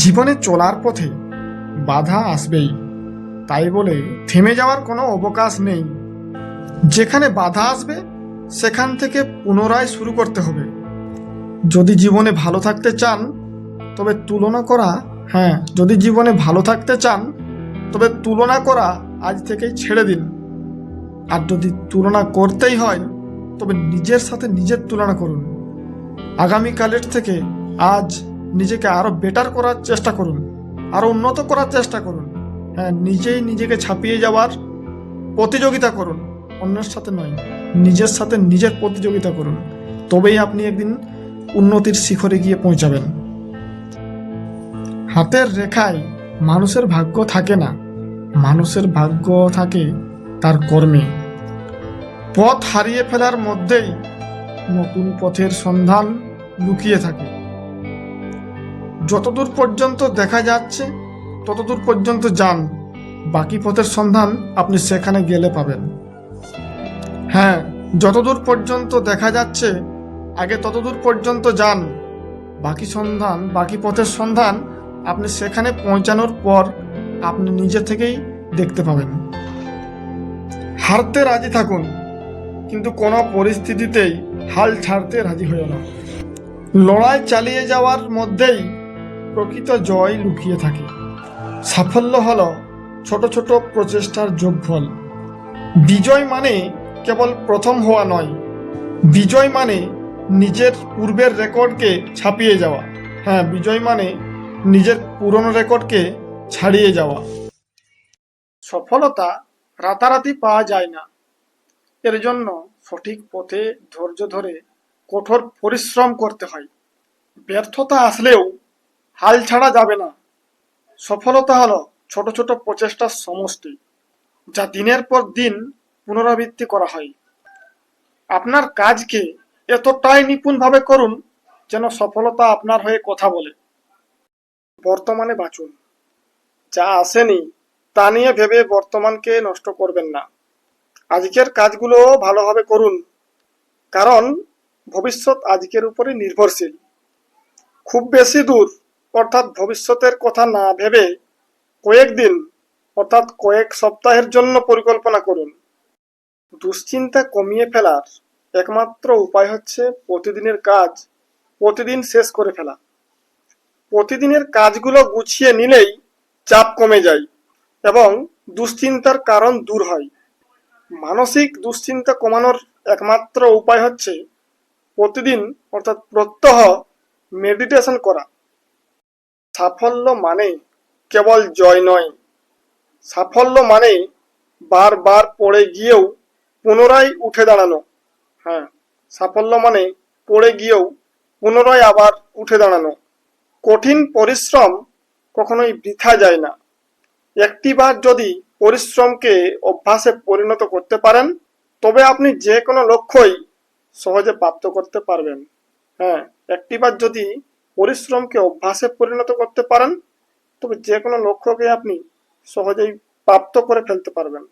জীবনে চলার পথে বাধা আসবেই। তাই বলে থেমে যাওয়ার কোনো অবকাশ নেই। যেখানে বাধা আসবে, সেখান থেকে পুনরায় শুরু করতে হবে। যদি জীবনে ভালো থাকতে চান, তবে তুলনা করা হ্যাঁ যদি জীবনে ভালো থাকতে চান, তবে তুলনা করা আজ থেকেই ছেড়ে দিন। আর যদি তুলনা করতেই হয়, তবে নিজের সাথে নিজের তুলনা করুন। আগামীকালের থেকে আজ নিজেকে আরও বেটার করার চেষ্টা করুন, আরও উন্নত করার চেষ্টা করুন। হ্যাঁ নিজেই নিজেকে ছাপিয়ে যাওয়ার প্রতিযোগিতা করুন, অন্যের সাথে নয়, নিজের সাথে নিজের প্রতিযোগিতা করুন। তবেই আপনি একদিন উন্নতির শিখরে গিয়ে পৌঁছাবেন। হাতের রেখায় মানুষের ভাগ্য থাকে না, মানুষের ভাগ্য থাকে তার কর্মে। পথ হারিয়ে ফেলার মধ্যেই নতুন পথের সন্ধান লুকিয়ে থাকে। যতদূর পর্যন্ত দেখা যাচ্ছে, ততদূর পর্যন্ত যান। বাকি পথের সন্ধান আপনি সেখানে গেলে পাবেন। হ্যাঁ যতদূর পর্যন্ত দেখা যাচ্ছে, আগে ততদূর পর্যন্ত যান। বাকি সন্ধান, বাকি পথের সন্ধান আপনি সেখানে পৌঁছানোর পর আপনি নিজে থেকেই দেখতে পাবেন। হারতে রাজি থাকুন, কিন্তু কোনো পরিস্থিতিতেই হাল ছাড়তে রাজি হইও না। লড়াই চালিয়ে যাওয়ার মধ্যেই প্রকৃত জয় লুকিয়ে থাকে। সাফল্য হল ছোট ছোট প্রচেষ্টার যোগফল। বিজয় মানে কেবল প্রথম হওয়া নয়। বিজয় মানে নিজের পূর্বের রেকর্ডকে ছাপিয়ে যাওয়া। হ্যাঁ বিজয় মানে নিজের পুরনো রেকর্ডকে ছাড়িয়ে যাওয়া। সফলতা রাতারাতি পাওয়া যায় না। এর জন্য সঠিক পথে ধৈর্য ধরে কঠোর পরিশ্রম করতে হয়। ব্যর্থতা আসলেও হাল ছাড়া যাবে না। সফলতা হলো ছোট ছোট প্রচেষ্টার সমষ্টি, যা দিনের পর দিন পুনরাবৃত্তি করা হয়। আপনার কাজকে এতটাই নিপুণভাবে করুন যেন সফলতা আপনার হয়ে কথা বলে। বর্তমানে বাঁচুন। যা আসেনি, তা নিয়ে ভেবে বর্তমানকে নষ্ট করবেন না। আজকের কাজগুলো ভালোভাবে করুন, কারণ ভবিষ্যৎ আজকের উপরে নির্ভরশীল। খুব বেশি দূর অর্থাৎ ভবিষ্যতের কথা না ভেবে কয়েকদিন, অর্থাৎ কয়েক সপ্তাহের জন্য পরিকল্পনা করুন। দুশ্চিন্তা কমিয়ে ফেলার একমাত্র উপায় হচ্ছে প্রতিদিনের কাজ, প্রতিদিন শেষ করে ফেলা। প্রতিদিনের কাজগুলো গুছিয়ে নিলেই চাপ কমে যায় এবং দুশ্চিন্তার কারণ দূর হয়। মানসিক দুশ্চিন্তা কমানোর একমাত্র উপায় হচ্ছে প্রতিদিন, অর্থাৎ প্রত্যহ, মেডিটেশন করা। সাফল্য মানে কেবল জয় নয়। সাফল্য মানে বারবার পড়ে গিয়েও পুনরায় উঠে দাঁড়ানো। হ্যাঁ সাফল্য মানে পড়ে গিয়েও পুনরায় আবার উঠে দাঁড়ানো। কঠিন পরিশ্রম কখনোই বৃথা যায় না। একটিবার যদি পরিশ্রমকে অভ্যাসে পরিণত করতে পারেন, তবে আপনি যে কোনো লক্ষ্যই সহজে প্রাপ্ত করতে পারবেন। হ্যাঁ একটিবার যদি পরিশ্রমকে অভ্যাসে পরিণত করতে পারেন, তবে যে কোনো লক্ষ্যকে আপনি সহজেই প্রাপ্ত করে ফেলতে পারবেন।